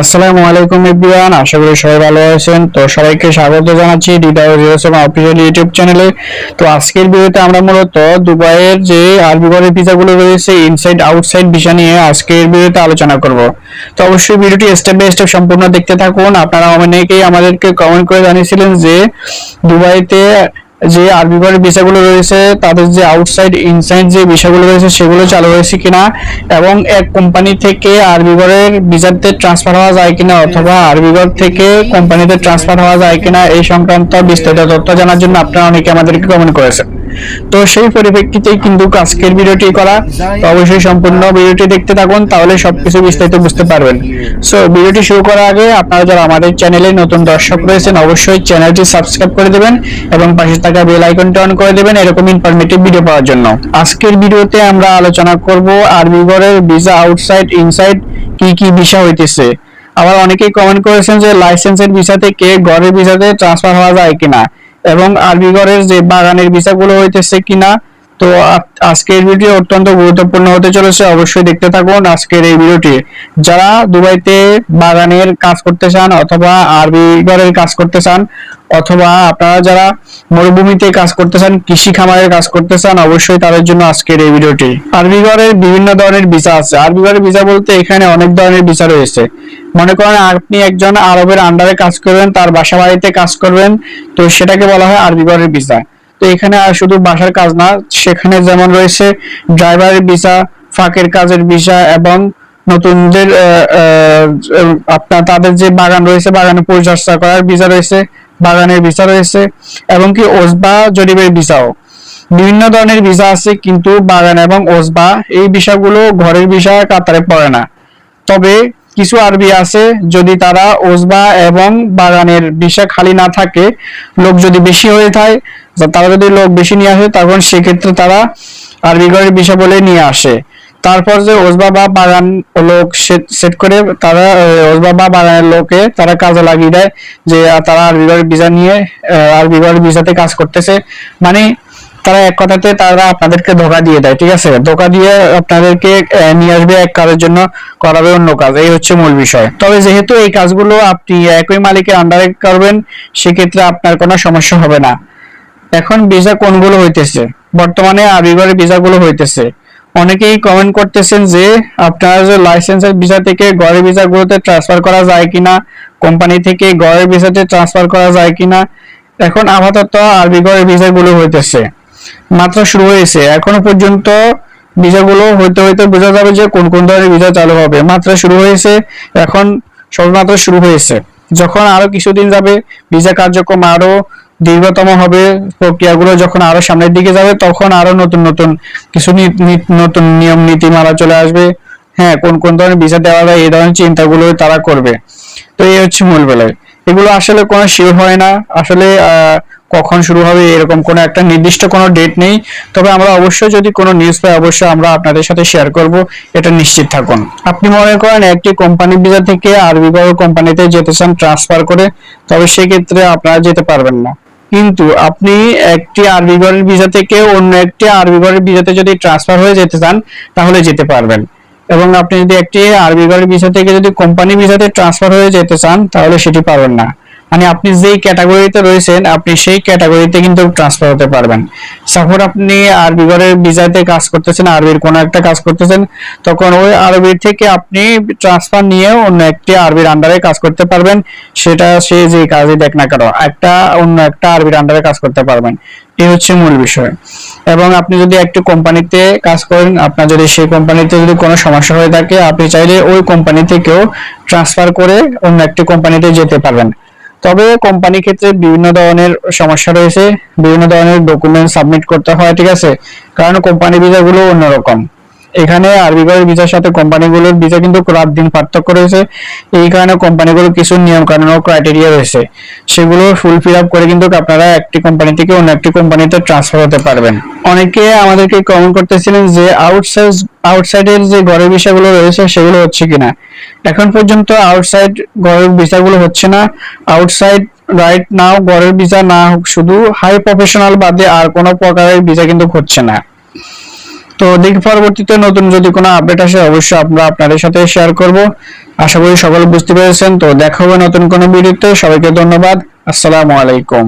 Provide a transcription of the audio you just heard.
আসসালামু আলাইকুম এভরিওয়ান, আশা করি সবাই ভালো আছেন। তো সবাইকে স্বাগত জানাচ্ছি ডিটাও জিরোসেভেন অফিসিয়াল ইউটিউব চ্যানেলে তো আজকের ভিডিওতে আমরা মূলত দুবাইয়ের যে আরবি ঘরের ভিসাগুলো রয়েছে ইনসাইড আউটসাইড ভিসা নিয়ে আজকের ভিডিওতে আলোচনা করব। তো অবশ্যই ভিডিওটি স্টেপ বাই স্টেপ সম্পূর্ণ দেখতে থাকুন। আপনারা অনেকেই আমাদেরকে কমেন্ট করে জানিয়েছিলেন যে দুবাইতে যে আরবি ঘরের বিষয়গুলো রয়েছে, তাদের যে আউটসাইড ইনসাইড যে বিষয়গুলো রয়েছে সেগুলো চালু হয়েছে কিনা এবং এক কোম্পানি থেকে আরবি ঘরের ভিসাতে ট্রান্সফার হওয়া যায় কিনা অথবা আরবি ঘর থেকে কোম্পানিতে ট্রান্সফার হওয়া যায় কিনা এই সংক্রান্ত বিস্তারিত তথ্য জানার জন্য আপনারা অনেকে আমাদেরকে কমেন্ট করেছেন। তো সেই পরিপ্রেক্ষিতেই কিন্তু আজকের ভিডিওটি করা। তো অবশ্যই সম্পূর্ণ ভিডিওটি দেখতে থাকুন, তাহলে সবকিছু বিস্তারিত বুঝতে পারবেন। সো ভিডিওটি শুরু করার আগে আপনারা যারা আমাদের চ্যানেলে নতুন দর্শক রয়েছেন, অবশ্যই চ্যানেলটি সাবস্ক্রাইব করে দেবেন এবং পাশে থাকা বেল আইকনটি অন করে দেবেন এরকম ইনফরমেটিভ ভিডিও পাওয়ার জন্য। আজকের ভিডিওতে আমরা আলোচনা করব আরবি ঘরের ভিসা আউটসাইড, ইনসাইড কি কি বিষয় হইতেছে। আবার অনেকেই কমেন্ট করেছেন যে লাইসেন্সের ভিসা থেকে ঘরের ভিসাতে ট্রান্সফার হওয়া যায় কিনা। এবং আরবি ঘরের যে বাগানের ভিসাগুলো হইতেছে কিনা, তো আজকের ভিডিও অত্যন্ত গুরুত্বপূর্ণ হতে চলেছে। অবশ্যই দেখতে থাকুন আজকের এই ভিডিওটি। যারা দুবাইতে বাগানের কাজ করতে চান অথবা আরবি ঘরের কাজ করতে চান, অথবা আপনারা যারা মরুভূমিতে কাজ করতে চান, কৃষি খামারের কাজ করতে চান, অবশ্যই তাদের জন্য আজকের এই ভিডিওটি। আরবি ঘরের বিভিন্ন ধরনের ভিসা আছে। আরবি ঘরের ভিসা বলতে এখানে অনেক ধরনের ভিসা রয়েছে। মনে করেন আপনি একজন আরবের আন্ডারে কাজ করবেন, তার বাসা বাড়িতে কাজ করবেন, তো সেটাকে বলা হয় আরবি ঘরের ভিসা তো এখানে শুধু বাসার কাজ না, সেখানে যেমন রয়েছে ড্রাইভারের ভিসা ফাঁকের কাজের ভিসা এবং নতুনদের আপনার তাদের যে বাগান রয়েছে, বাগানে পরিচর্যা করার ভিসা রয়েছে, বাগানের ভিসা রয়েছে, এবং কি ওসবা জরিপের ভিসাও বিভিন্ন ধরনের ভিসা আছে, কিন্তু বাগান এবং ওসবা এই ভিসাগুলো ঘরের ভিসা কাতারে পড়ে না। তবে কিছু আরবি আছে, যদি তারা ওজবা এবং বাগানের ভিসা খালি না থাকে, লোক যদি বেশি হয়ে থাকে তারা যদি লোক বেশি নিয়ে আসে, তখন সেক্ষেত্রে তারা আরবি ঘরের ভিসা বলে নিয়ে আসে। তারপর যে ওজবা বা বাগান লোক সেট করে তারা ওসবা বা বাগানের লোকে তারা কাজে লাগিয়ে দেয় যে, তারা আরবি ঘরের ভিসা নিয়ে আরবি ঘরের ভিসাতে কাজ করতেছে। মানে তারা এক কথাতে তারা আপনাদেরকে ধোকা দিয়ে দেয়, ঠিক আছে? ধোকা দিয়ে আপনাদেরকে নিয়ে আসবে এক কাজের জন্য, করাবে অন্য কাজ, এই হচ্ছে মূল বিষয়। তবে যেহেতু এই কাজগুলো আপনি একই মালিকের আন্ডারে করবেন, সেক্ষেত্রে আপনার কোনো সমস্যা হবে না। এখন ভিসা কোনগুলো হইতেছে? বর্তমানে আবিগরের ভিসাগুলো হইতেছে। অনেকেই কমেন্ট করতেছেন যে, আপনার যে লাইসেন্সের ভিসা থেকে গড়ের ভিসাগুলোতে ট্রান্সফার করা যায় কিনা কোম্পানি থেকে গড়ের ভিসাতে ট্রান্সফার করা যায় কিনা, এখন আপাতত আরবি গড়ের ভিসাগুলো হইতেছে। মাত্র শুরু হয়েছে। এখনও পর্যন্ত ভিসাগুলো হইতে হইতে বোঝা যাবে যে কোন কোন ধরনের ভিসা চালু হবে। মাত্র শুরু হয়েছে, এখন সবেমাত্র শুরু হয়েছে। যখন আরও কিছুদিন যাবে, ভিসা কার্যক্রম আরও দীর্ঘতম হবে, প্রক্রিয়াগুলো যখন আরও সামনের দিকে যাবে, তখন আরও নতুন নতুন কিছু নতুন নিয়ম, নীতিমালা চলে আসবে। হ্যাঁ কোন কোন ধরনের ভিসা দেওয়া যায় এই ধরনের চিন্তাগুলো তারা করবে। তো এই হচ্ছে মূল বেলায় এগুলো আসলে কোনো শিওর হয় না। আসলে কখন শুরু হবে, এরকম কোনো একটা নির্দিষ্ট কোনো ডেট নেই। তবে আমরা অবশ্যই যদি কোনো নিউজ পাই, অবশ্যই আমরা আপনাদের সাথে শেয়ার করব, এটা নিশ্চিত থাকুন। আপনি মনে করেন একটি কোম্পানি ভিসা থেকে আরবি বড় কোম্পানিতে যেতে চান ট্রান্সফার করে, তবে সেক্ষেত্রে আপনারা যেতে পারবেন না। কিন্তু আপনি একটি আরবি ঘরের ভিসা থেকে অন্য একটি আরবি ঘরের ভিসাতে যদি ট্রান্সফার হয়ে যেতে চান, তাহলে যেতে পারবেন। এবং আপনি যদি একটি আরবি ঘরের ভিসা থেকে যদি কোম্পানি ভিসাতে ট্রান্সফার হয়ে যেতে চান, তাহলে সেটি পারবেন না। মানে আপনি যেই ক্যাটাগরিতে রয়েছেন, আপনি সেই ক্যাটাগরিতে কিন্তু ট্রান্সফার হতে পারবেন। সাপোজ আপনি আরবি ঘরের ভিসাতে কাজ করতেছেন আরবির কোনো একটা কাজ করতেছেন, তখন ওই আরবির থেকে আপনি ট্রান্সফার নিয়ে অন্য একটি আরবির আন্ডারে কাজ করতে পারবেন। সেটা সে যে কাজই দেখ না কেন, একটা অন্য একটা আরবির আন্ডারে কাজ করতে পারবেন। এই হচ্ছে মূল বিষয়। এবং আপনি যদি একটি কোম্পানিতে কাজ করেন, আপনার যদি সেই কোম্পানিতে যদি কোনো সমস্যা হয়ে থাকে, আপনি চাইলে ওই কোম্পানি থেকেও ট্রান্সফার করে অন্য একটি কোম্পানিতে যেতে পারবেন। তবে কোম্পানি ক্ষেত্রে বিভিন্ন ধরনের সমস্যা রয়েছে, বিভিন্ন ধরনের ডকুমেন্ট সাবমিট করতে হয়, ঠিক আছে? কারণ কোম্পানি ভিসাগুলো অন্যরকম। এখানে আরবি ঘরের ভিসার সাথে কোম্পানিগুলোর ভিসা কিন্তু রাত দিন পার্থক্য রয়েছে। এই কারণে কোম্পানিগুলোর কিছু নিয়ম কানুন ও ক্রাইটেরিয়া রয়েছে। সেগুলো ফুলফিল আপ করে কিন্তু আপনারা একটি কোম্পানি থেকে অন্য একটি কোম্পানিতে ট্রান্সফার হতে পারবেন। অনেকে আমাদেরকে কমেন্ট করতেছিলেন যে আউটসাইড আউটসাইডের যে ঘরের বিষয়গুলো রয়েছে সেগুলো হচ্ছে কিনা? এখন পর্যন্ত আউটসাইড ঘরের ভিসাগুলো হচ্ছে না। আউটসাইড রাইট নাও ঘরের ভিসা না হোক শুধু হাই প্রফেশনাল বাদে আর কোনো প্রকারের ভিসা কিন্তু হচ্ছে না। তো দিক পরবর্তীতে নতুন যদি কোনো আপডেট আসে, অবশ্যই আমরা আপনাদের সাথে শেয়ার করব। আশা করি সকলে বুঝতে পেরেছেন। তো দেখা হবে নতুন কোনো ভিডিওতে। সবাইকে ধন্যবাদ। আসসালামু আলাইকুম।